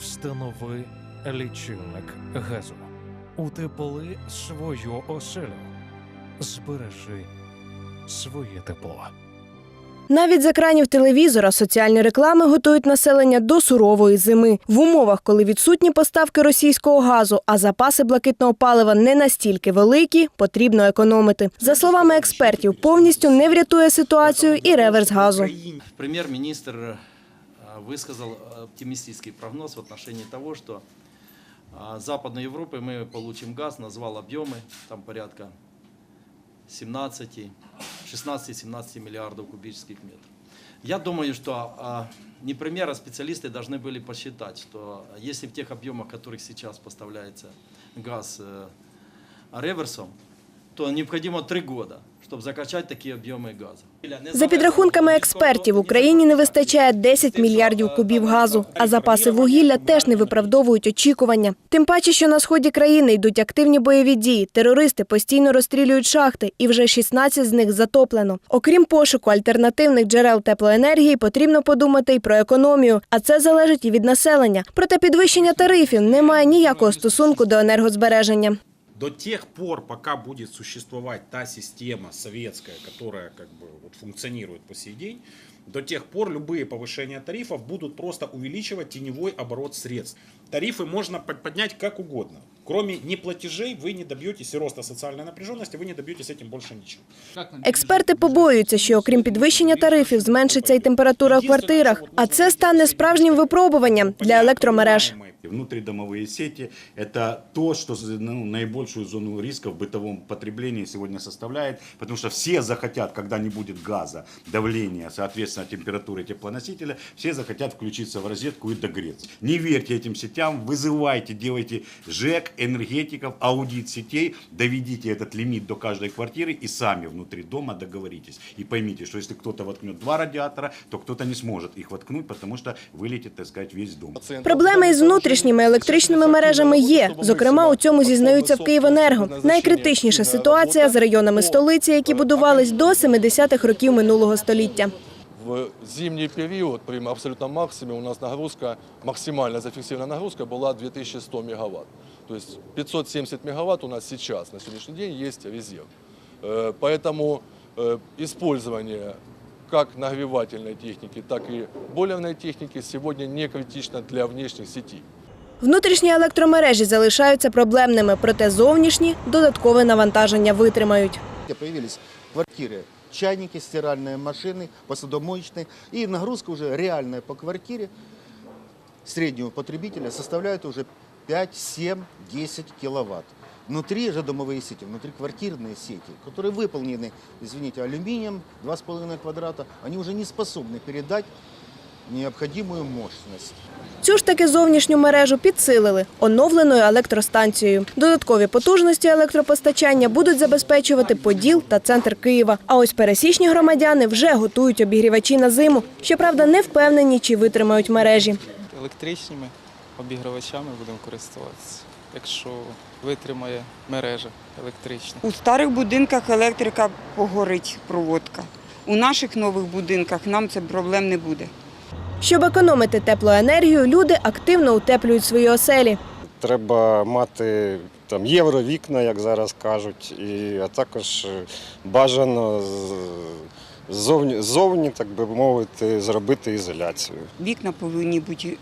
Встанови лічильник газу. Утепли свою оселю. Збережи своє тепло. Навіть з екранів телевізора соціальні реклами готують населення до сурової зими. В умовах, коли відсутні поставки російського газу, а запаси блакитного палива не настільки великі, потрібно економити. За словами експертів, повністю не врятує ситуацію і реверс газу. Премьер-министр э, высказал оптимистический прогноз в отношении того, что а, Западной Европы мы получим газ, назвал объемы, там порядка 17, 16-17 миллиардов кубических метров. Я думаю, что а, не премьер, а специалисты должны были посчитать, что если в тех объемах, в которых сейчас поставляется газ э, реверсом, то необходимо три года, чтобы закачать такие объемы газа. За підрахунками експертів, в Україні не вистачає 10 мільярдів кубів газу, а запаси вугілля теж не виправдовують очікування. Тим паче, що на сході країни йдуть активні бойові дії. Терористи постійно розстрілюють шахти, і вже 16 з них затоплено. Окрім пошуку альтернативних джерел теплоенергії, потрібно подумати й про економію, а це залежить і від населення. Проте підвищення тарифів не має ніякого стосунку до енергозбереження. До тех пор, пока будет существовать та система советская, которая как бы вот функционирует по сей день, до тех пор любые повышения тарифов будут просто увеличивать теневой оборот средств. Тарифы можно под- поднять как угодно. Кроме неплатежей вы не добьетесь и роста социальной напряженности, вы не добьетесь этим больше ничего. Експерти побоюються, що окрім підвищення тарифів, зменшиться і температура в квартирах, а це стане справжнім випробуванням для електромереж. Внутридомовые сети – это то, что ну, наибольшую зону риска в бытовом потреблении сегодня составляет, потому что все захотят, когда не будет газа, давления, соответственно, температуры теплоносителя, все захотят включиться в розетку и догреться. Не верьте этим сетям, вызывайте, делайте ЖЭК, энергетиков, аудит сетей, доведите этот лимит до каждой квартиры и сами внутри дома договоритесь. И поймите, что если кто-то воткнет два радиатора, то кто-то не сможет их воткнуть, потому что вылетит, так сказать, весь дом. Проблеми із внутрішніми електричними мережами є. Зокрема, у цьому зізнаються в Київенерго. Найкритичніша ситуація з районами столиці, які будувались до 70-х років минулого століття. В зимний период при абсолютном максимуме у нас нагрузка, максимальная зафиксированная нагрузка была 2100 мегаватт. То есть 570 мегаватт у нас сейчас, на сегодняшний день, есть резерв. Э, Поэтому э, использование как нагревательной техники, так и бойлерной техники сегодня не критично для внешних сетей. Внутрішні електромережі залишаються проблемними, проте зовнішні додаткове навантаження витримають. где появились квартиры, чайники, стиральные машины, посудомоечные. И нагрузка уже реальная по квартире среднего потребителя составляет уже 5, 7, 10 киловатт. Внутри же домовые сети, внутри квартирные сети, которые выполнены, извините, алюминием 2,5 квадрата, они уже не способны передать необходимую мощность. Цю ж таки зовнішню мережу підсилили оновленою електростанцією. Додаткові потужності електропостачання будуть забезпечувати Поділ та центр Києва. А ось пересічні громадяни вже готують обігрівачі на зиму. Щоправда, не впевнені, чи витримають мережі. електричними обігрівачами будемо користуватися, якщо витримає мережа електрична. У старих будинках електрика погорить проводка. У наших нових будинках нам це проблем не буде. Щоб економити теплоенергію, люди активно утеплюють свої оселі. Треба мати там євровікна, як зараз кажуть, і, а також е, бажано ззовні, ззовні, так би мовити, зробити ізоляцію. Вікна повинні бути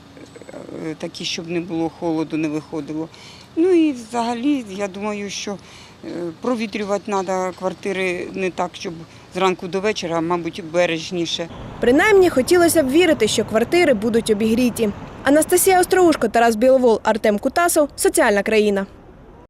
е, такі, щоб не було холоду, не виходило. Ну і взагалі, я думаю, що е, провітрювати треба квартири не так, щоб зранку до вечора, мабуть, бережніше. Принаймні, хотілося б вірити, що квартири будуть обігріті. Анастасія Остроушко, Тарас Біловол, Артем Кутасов. Соціальна країна.